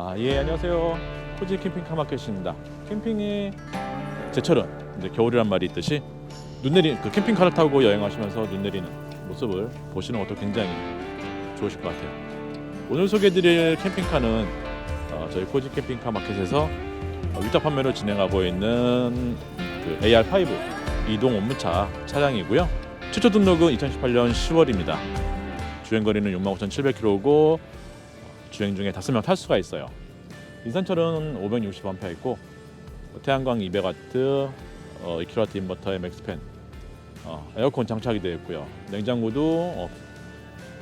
아, 예, 안녕하세요. 호지 캠핑 카 마켓입니다. 캠핑의 제철은 이제 겨울이란 말이 있듯이 눈 내리 그 캠핑카를 타고 여행하시면서 눈 내리는 모습을 보시는 것도 굉장히 좋으실 것 같아요. 오늘 소개해드릴 캠핑카는 어, 저희 코지 캠핑카 마켓에서 어, 위탁 판매를 진행하고 있는 그 AR5 이동 업무차 차량이고요. 최초 등록은 2018년 10월입니다. 주행 거리는 65,700km고 주행 중에 다섯 명탈 수가 있어요. 인산철은 560A 있고 태양광 200W, 어, 2kW 인버터의 맥스팬, 어, 에어컨 장착이 되어 있고요. 냉장고도 어,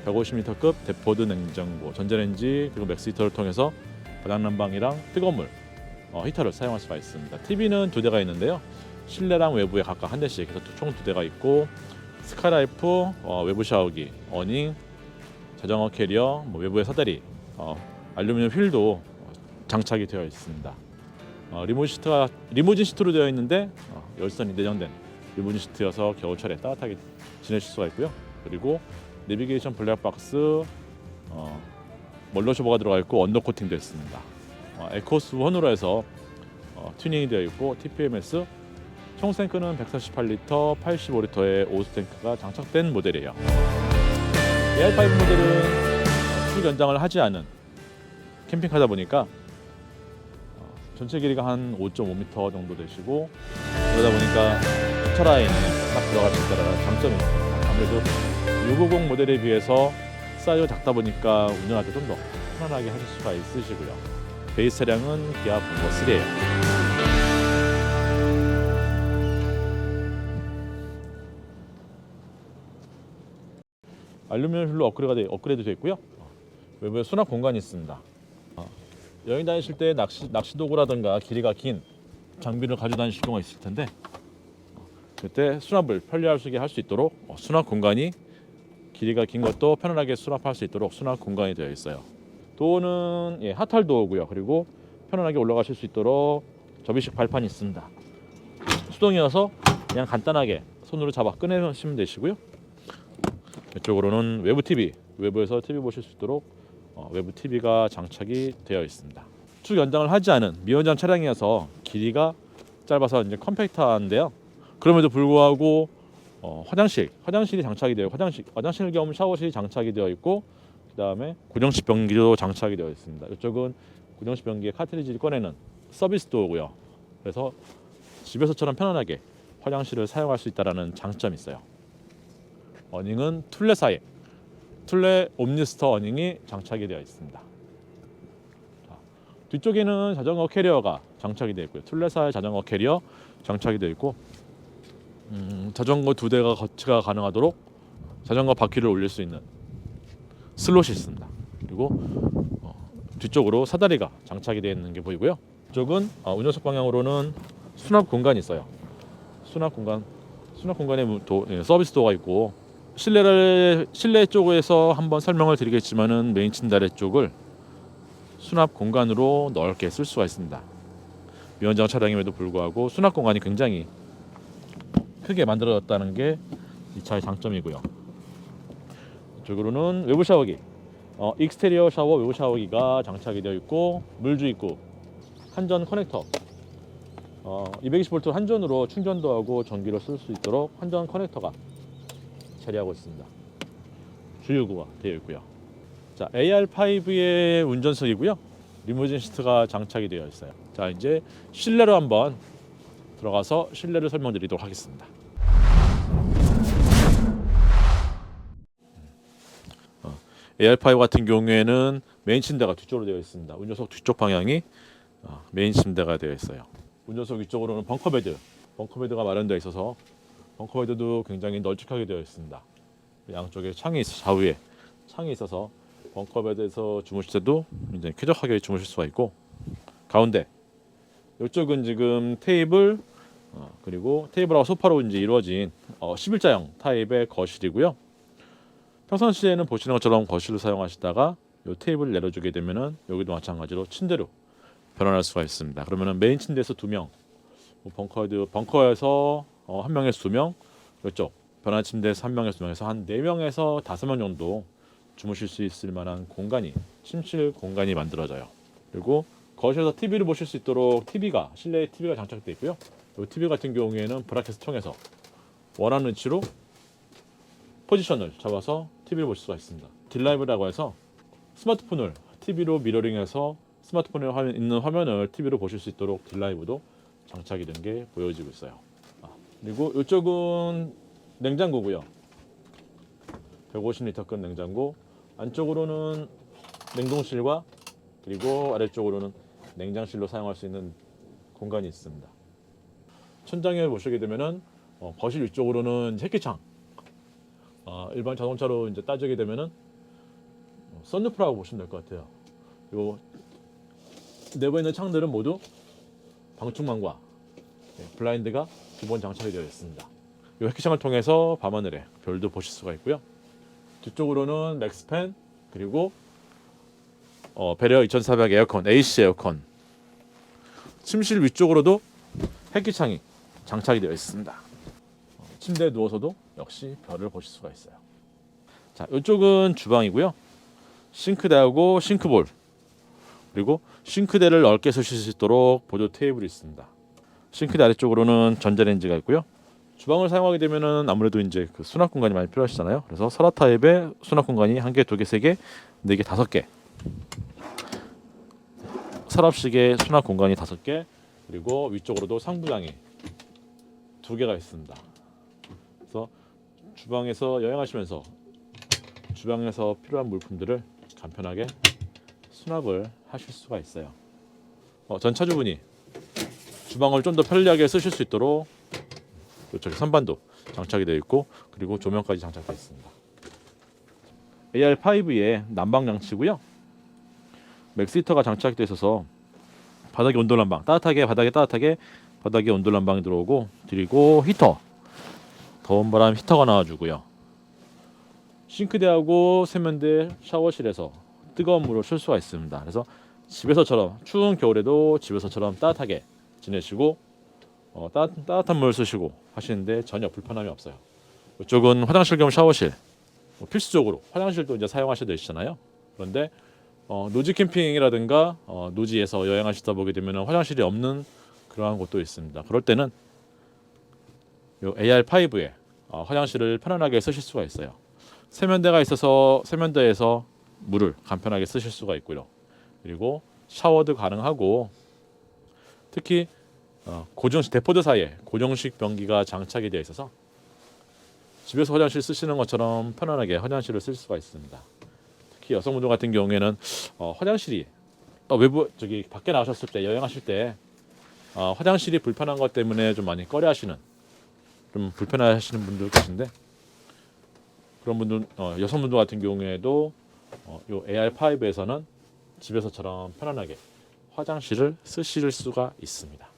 150L급 데포드 냉장고, 전자레인지 그리고 맥스 히터를 통해서 바닥난방이랑 뜨거운 물 어, 히터를 사용할 수가 있습니다. TV는 두 대가 있는데요. 실내랑 외부에 각각 한 대씩 해서 총 두 대가 있고 스카라이프, 어, 외부 샤워기, 어닝, 자전거 캐리어, 뭐 외부의 사다리, 어, 알루미늄 휠도 장착이 되어 있습니다. 어, 리무진 시트가 리무진 시트로 되어 있는데 어, 열선이 내장된 리무진 시트여서 겨울철에 따뜻하게 지내실 수가 있고요. 그리고 내비게이션 블랙박스 어, 멀러 쇼버가 들어가 있고 언더 코팅도 있습니다. 어, 에코스 원으로 해서 어, 튜닝이 되어 있고 TPMS 총 탱크는 148리터, 85리터의 오스 탱크가 장착된 모델이에요. AR5 모델은 어, 쭉 연장을 하지 않은 캠핑카다 보니까 어, 전체 길이가 한 5.5m 정도 되시고 그러다 보니까 주차 라인에 딱 들어갈 수 있다는 장점이 있습니다. 아무래도 650 모델에 비해서 사이즈가 작다 보니까 운전할 때 좀 더 편안하게 하실 수가 있으시고요. 베이스 차량은 기아 본거 3예요. 알루미늄 휠로 업그레이드, 업그레이드 되어 있고요. 외부에 수납 공간이 있습니다. 어, 여행 다니실 때 낚시, 낚시 도구라든가 길이가 긴 장비를 가지고 다니실 경우가 있을 텐데 어, 그때 수납을 편리할 수 있게 할 수 있도록 어, 수납 공간이 길이가 긴 것도 편안하게 수납할 수 있도록 수납 공간이 되어 있어요. 도어는 예, 하탈 도어고요. 그리고 편안하게 올라가실 수 있도록 접이식 발판이 있습니다. 수동이어서 그냥 간단하게 손으로 잡아 꺼내시면 되시고요. 이쪽으로는 외부 TV, 외부에서 TV 보실 수 있도록 어, 외부 TV가 장착이 되어 있습니다. 쭉 연장을 하지 않은 미연장 차량이어서 길이가 짧아서 이제 컴팩트한데요. 그럼에도 불구하고 어, 화장실, 화장실이 장착이 되어 화장실, 화장실 겸 샤워실이 장착이 되어 있고 그다음에 고정식 변기도 장착이 되어 있습니다. 이쪽은 고정식 변기에 카트리지를 꺼내는 서비스 도어고요. 그래서 집에서처럼 편안하게 화장실을 사용할 수 있다라는 장점이 있어요. 어닝은 툴레 사이 툴레 옴니스터 어닝이 장착이 되어 있습니다. 자, 뒤쪽에는 자전거 캐리어가 장착이 되어 있고요. 툴레사의 자전거 캐리어 장착이 되어 있고 음, 자전거 두 대가 거치가 가능하도록 자전거 바퀴를 올릴 수 있는 슬롯이 있습니다. 그리고 어, 뒤쪽으로 사다리가 장착이 되어 있는 게 보이고요. 이쪽은 어, 운전석 방향으로는 수납 공간이 있어요. 수납 공간 수납 공간에 무- 도, 예, 서비스 도어가 있고 실내를 실내 쪽에서 한번 설명을 드리겠지만은 메인 침대 쪽을 수납 공간으로 넓게 쓸 수가 있습니다. 미원장 차량임에도 불구하고 수납 공간이 굉장히 크게 만들어졌다는 게 이 차의 장점이고요. 이쪽으로는 외부 샤워기, 어, 익스테리어 샤워 외부 샤워기가 장착이 되어 있고 물주 입구, 한전 커넥터, 어, 220V 한전으로 충전도 하고 전기를 쓸 수 있도록 한전 커넥터가 처리하고 있습니다. 주유구가 되어 있고요. 자, AR5의 운전석이고요. 리무진 시트가 장착이 되어 있어요. 자, 이제 실내로 한번 들어가서 실내를 설명드리도록 하겠습니다. 어, AR5 같은 경우에는 메인 침대가 뒤쪽으로 되어 있습니다. 운전석 뒤쪽 방향이 어, 메인 침대가 되어 있어요. 운전석 위쪽으로는 벙커베드, 벙커베드가 마련되어 있어서 벙커베드도 굉장히 널찍하게 되어 있습니다. 양쪽에 창이 있어 좌우에 창이 있어서 벙커베드에서 주무실 때도 굉장히 쾌적하게 주무실 수가 있고 가운데 이쪽은 지금 테이블 어, 그리고 테이블하고 소파로 이제 이루어진 어, 11자형 타입의 거실이고요. 평상시에는 보시는 것처럼 거실을 사용하시다가 이 테이블을 내려주게 되면은 여기도 마찬가지로 침대로 변환할 수가 있습니다. 그러면은 메인 침대에서 두 명, 뭐 벙커드 벙커에서 어, 한 명에서 두 명, 이쪽 변환 침대에서 한 명에서 두 명에서 한 네 명에서 다섯 명 정도 주무실 수 있을 만한 공간이 침실 공간이 만들어져요. 그리고 거실에서 TV를 보실 수 있도록 TV가 실내에 TV가 장착되어 있고요. 이 TV 같은 경우에는 브라켓을 통해서 원하는 위치로 포지션을 잡아서 TV를 보실 수가 있습니다. 딜라이브라고 해서 스마트폰을 TV로 미러링해서 스마트폰에 있는 화면을 TV로 보실 수 있도록 딜라이브도 장착이 된 게 보여지고 있어요. 아, 그리고 이쪽은 냉장고고요. 150리터급 냉장고 안쪽으로는 냉동실과 그리고 아래쪽으로는 냉장실로 사용할 수 있는 공간이 있습니다. 천장에 보시게 되면은 어, 거실 위쪽으로는 햇기창. 어, 일반 자동차로 이제 따지게 되면은 어, 썬루프라고 보시면 될 것 같아요. 요 내부에 있는 창들은 모두 방충망과 네, 블라인드가 기본 장착이 되어 있습니다. 이 햇기창을 통해서 밤하늘에 별도 보실 수가 있고요. 뒤쪽으로는 맥스팬 그리고 어, 배려 2400 에어컨, AC 에어컨. 침실 위쪽으로도 햇기창이 장착이 되어 있습니다. 어, 침대에 누워서도 역시 별을 보실 수가 있어요. 자, 이쪽은 주방이고요. 싱크대하고 싱크볼 그리고 싱크대를 넓게 쓰실 수 있도록 보조 테이블이 있습니다. 싱크대 아래쪽으로는 전자레인지가 있고요. 주방을 사용하게 되면은 아무래도 이제 그 수납 공간이 많이 필요하시잖아요. 그래서 서랍 타입의 수납 공간이 한 개, 두 개, 세 개, 네 개, 다섯 개. 서랍식의 수납 공간이 다섯 개, 그리고 위쪽으로도 상부장이 두 개가 있습니다. 그래서 주방에서 여행하시면서 주방에서 필요한 물품들을 간편하게 수납을 하실 수가 있어요. 어, 전 차주분이 주방을 좀 더 편리하게 쓰실 수 있도록 이쪽에 선반도 장착이 되어 있고 그리고 조명까지 장착되어 있습니다. AR5의 난방 장치고요. 맥스 히터가 장착되어 있어서 바닥에 온돌 난방 따뜻하게 바닥에 따뜻하게 바닥에 온돌 난방이 들어오고 그리고 히터 더운 바람 히터가 나와주고요. 싱크대하고 세면대 샤워실에서 뜨거운 물을 쓸 수가 있습니다. 그래서 집에서처럼 추운 겨울에도 집에서처럼 따뜻하게 지내시고 어, 따, 따뜻한 물 쓰시고 하시는데 전혀 불편함이 없어요. 이쪽은 화장실 겸 샤워실. 뭐 필수적으로 화장실도 이제 사용하셔야 되시잖아요. 그런데 어, 노지 캠핑이라든가 어, 노지에서 여행하시다 보게 되면 화장실이 없는 그러한 곳도 있습니다. 그럴 때는 요 AR5에 어, 화장실을 편안하게 쓰실 수가 있어요. 세면대가 있어서 세면대에서 물을 간편하게 쓰실 수가 있고요. 그리고 샤워도 가능하고 특히 어, 고정식 대포드 사이에 고정식 변기가 장착이 되어 있어서 집에서 화장실 쓰시는 것처럼 편안하게 화장실을 쓸 수가 있습니다. 특히 여성분들 같은 경우에는 어, 화장실이 어, 외부 저기 밖에 나가셨을 때 여행하실 때 어, 화장실이 불편한 것 때문에 좀 많이 꺼려하시는 좀 불편해하시는 분들 계신데 그런 분들 어, 여성분들 같은 경우에도 어, 요 AR5에서는 집에서처럼 편안하게 화장실을 쓰실 수가 있습니다.